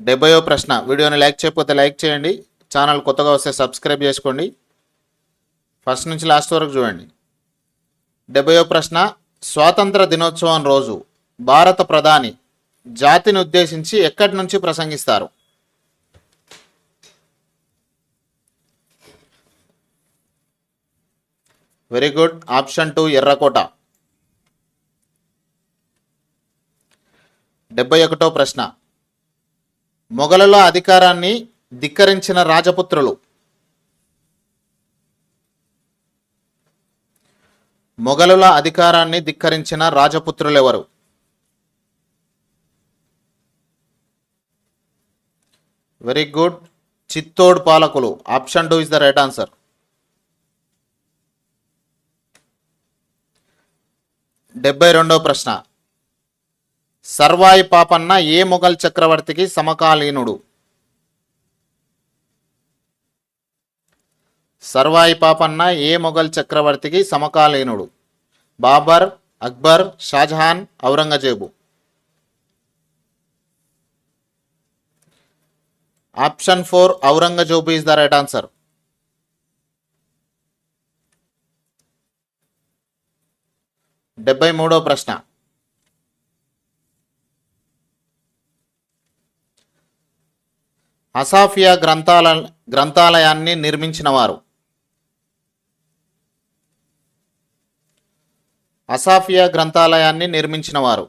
డెబ్బయో ప్రశ్న. వీడియోని లైక్ చేయకపోతే లైక్ చేయండి. ఛానల్ కొత్తగా వస్తే సబ్స్క్రైబ్ చేసుకోండి. ఫస్ట్ నుంచి లాస్ట్ వరకు చూడండి. డెబ్బయో ప్రశ్న. స్వాతంత్ర దినోత్సవం రోజు భారత ప్రధాని జాతిని ఉద్దేశించి ఎక్కడి నుంచి ప్రసంగిస్తారు? Very good. ఆప్షన్ టూ ఎర్రకోట. డెబ్బై ఒకటో ప్రశ్న. మొఘలుల అధికారాన్ని ధిక్కరించిన రాజపుత్రులు. మొఘలుల అధికారాన్ని ధిక్కరించిన రాజపుత్రులు ఎవరు వెరీ గుడ్ చిత్తోడ్ పాలకులు. Option two is the right answer డెబ్బై రెండవ ప్రశ్న. సర్వాయి పాపన్న ఏ మొఘల్ చక్రవర్తికి సమకాలీనుడు? సర్వాయి పాపన్న ఏ మొఘల్ చక్రవర్తికి సమకాలీనుడు? Babur Akbar Shah Jahan Aurangzeb. Option four Aurangzeb is the right answer. డెబ్బై మూడో ప్రశ్న. అసాఫియా గ్రంథాల గ్రంథాలయాన్ని నిర్మించినవారు. అసాఫియా గ్రంథాలయాన్ని నిర్మించినవారు.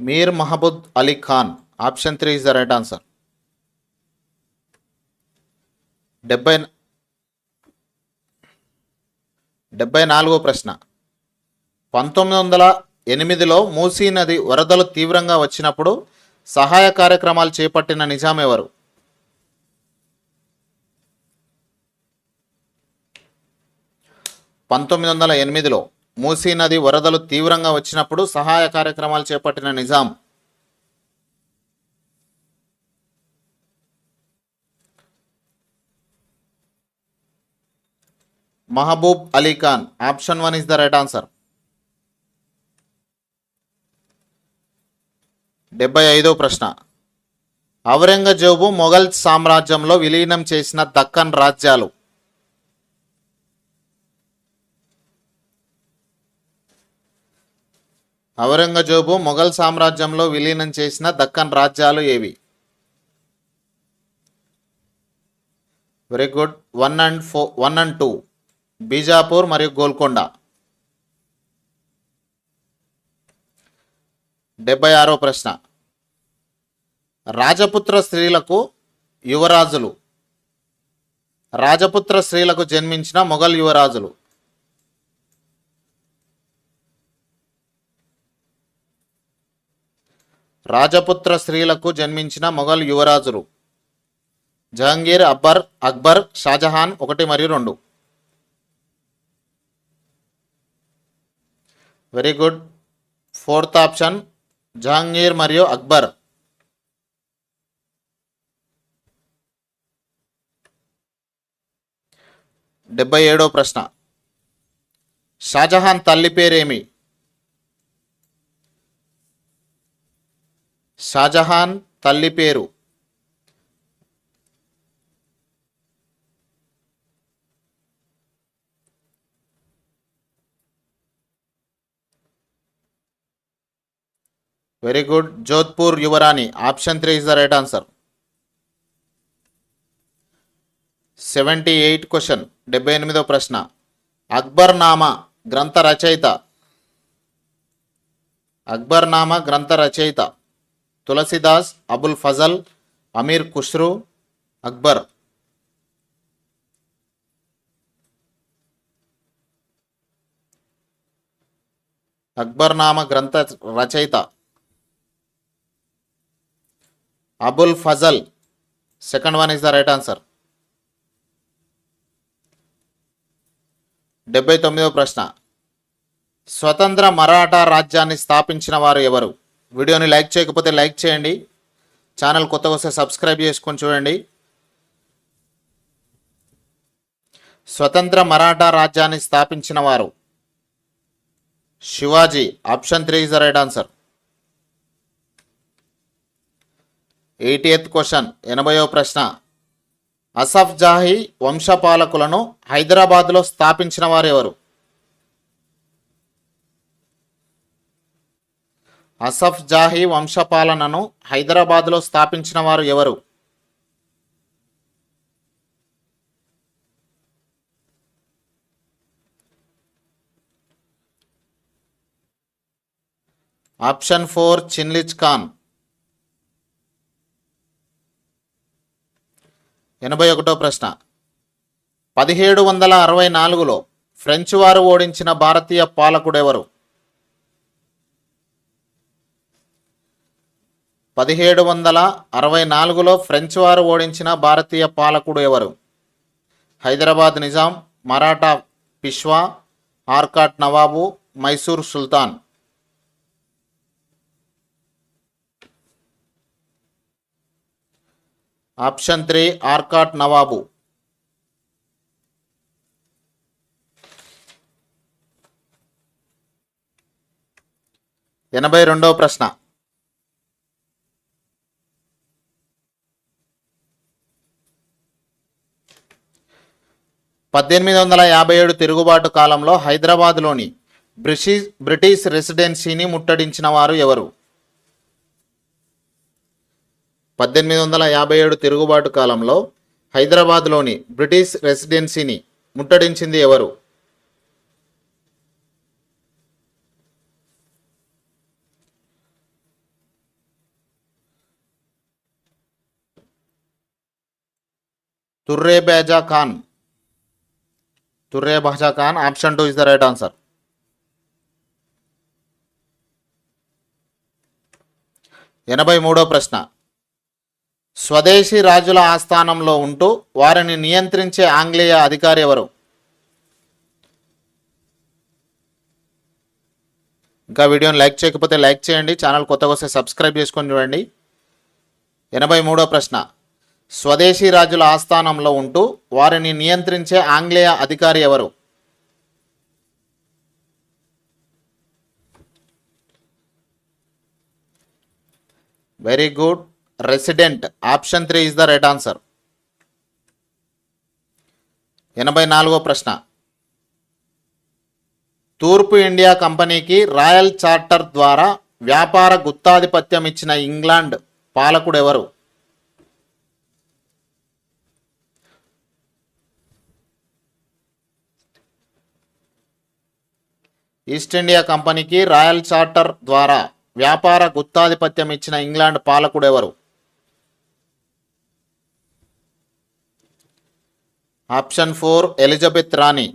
Mir Mahbub Ali Khan option three is the right answer. డెబ్బై డెబ్బై నాలుగో ప్రశ్న. పంతొమ్మిది వందల ఎనిమిదిలో మూసీ నది వరదలు తీవ్రంగా వచ్చినప్పుడు సహాయ కార్యక్రమాలు చేపట్టిన నిజాం ఎవరు? పంతొమ్మిది వందల ఎనిమిదిలో మూసీ నది వరదలు తీవ్రంగా వచ్చినప్పుడు సహాయ కార్యక్రమాలు చేపట్టిన Nizam Mahbub Ali Khan. Option one is the right answer. డెబ్బై ఐదో ప్రశ్న. ఔరంగజేబు మొఘల్ సామ్రాజ్యంలో విలీనం చేసిన దక్కన్ రాజ్యాలు. ఔరంగజేబు మొఘల్ సామ్రాజ్యంలో విలీనం చేసిన దక్కన్ రాజ్యాలు ఏవి? Very good. One and four one and two. Bijapur మరియు గోల్కొండ. డెబ్బై ఆరో ప్రశ్న. రాజపుత్ర స్త్రీలకు యువరాజులు. రాజపుత్ర స్త్రీలకు జన్మించిన మొఘల్ యువరాజులు. రాజపుత్ర స్త్రీలకు జన్మించిన మొఘల్ యువరాజులు. జహంగీర్ అక్బర్ అక్బర్ షాజహాన్ ఒకటి మరియు రెండు. Very good. Fourth option Jahangir మరియు అక్బర్. డెబ్బై ఏడో ప్రశ్న. షాజహాన్ తల్లి పేరేమి? షాజహాన్ తల్లి పేరు. Very good. జోధ్పూర్ యువరాణి option three is the right answer. Seventy eight question డెబ్బై ఎనిమిదో ప్రశ్న. అక్బర్ నామా గ్రంథ రచయిత. అక్బర్ నామా గ్రంథ రచయిత. తులసిదాస్ అబుల్ ఫజల్ అమీర్ ఖుష్రు అక్బర్. అక్బర్ నామ గ్రంథ రచయిత. Abul Fazal. Second one is the right answer డెబ్బై తొమ్మిదవ ప్రశ్న. స్వతంత్ర మరాఠా రాజ్యాన్ని స్థాపించిన వారు ఎవరు? వీడియోని లైక్ చేయకపోతే లైక్ చేయండి. ఛానల్ కొత్తగా వస్తే సబ్స్క్రైబ్ చేసుకొని చూడండి. స్వతంత్ర మరాఠా రాజ్యాన్ని స్థాపించిన వారు. Shivaji option three is the right answer eightieth question ఎనభయో ప్రశ్న. అసఫ్ జాహీ వంశపాలకులను హైదరాబాద్లో స్థాపించిన వారెవరు? అసఫ్ జాహీ వంశపాలనను హైదరాబాద్లో స్థాపించిన వారు ఎవరు? Option four Chinqilich Khan. ఎనభై ఒకటో ప్రశ్న. పదిహేడు వందల అరవై నాలుగులో ఫ్రెంచ్ వారు ఓడించిన భారతీయ పాలకుడెవరు? పదిహేడు వందల అరవై నాలుగులో ఫ్రెంచ్ వారు ఓడించిన భారతీయ పాలకుడు ఎవరు? హైదరాబాద్ నిజాం మరాఠా పిష్వా ఆర్కాట్ నవాబు మైసూర్ సుల్తాన్. Option three Arcot Nawab. ఎనభై రెండవ ప్రశ్న. పద్దెనిమిది వందల యాభై ఏడు తిరుగుబాటు కాలంలో హైదరాబాద్లోని బ్రిటిష్ బ్రిటిష్ రెసిడెన్సీని ముట్టడించిన వారు ఎవరు? పద్దెనిమిది వందల యాభై ఏడు తిరుగుబాటు కాలంలో హైదరాబాద్లోని బ్రిటిష్ రెసిడెన్సీని ముట్టడించింది ఎవరు? Turrebaz Khan. Turrebaz Khan option two is the right answer. ఎనభై మూడో ప్రశ్న. స్వదేశీ రాజుల ఆస్థానంలో ఉంటూ వారిని నియంత్రించే ఆంగ్లేయ అధికారి ఎవరు? ఇంకా వీడియోని లైక్ చేయకపోతే లైక్ చేయండి. ఛానల్ కొత్తగా వస్తే సబ్స్క్రైబ్ చేసుకొని చూడండి. ఎనభై మూడో ప్రశ్న. స్వదేశీ రాజుల ఆస్థానంలో ఉంటూ వారిని నియంత్రించే ఆంగ్లేయ అధికారి ఎవరు? Very good. Resident. Option three is the right answer. ఎనభై నాలుగో ప్రశ్న. తూర్పు ఇండియా కంపెనీకి రాయల్ చార్టర్ ద్వారా వ్యాపార గుత్తాధిపత్యం ఇచ్చిన ఇంగ్లాండ్ పాలకుడు ఎవరు? ఈస్ట్ ఇండియా కంపెనీకి రాయల్ చార్టర్ ద్వారా వ్యాపార గుత్తాధిపత్యం ఇచ్చిన ఇంగ్లాండ్ పాలకుడు ఎవరు? ఆప్షన్ ఫోర్ ఎలిజబెత్ రాణి.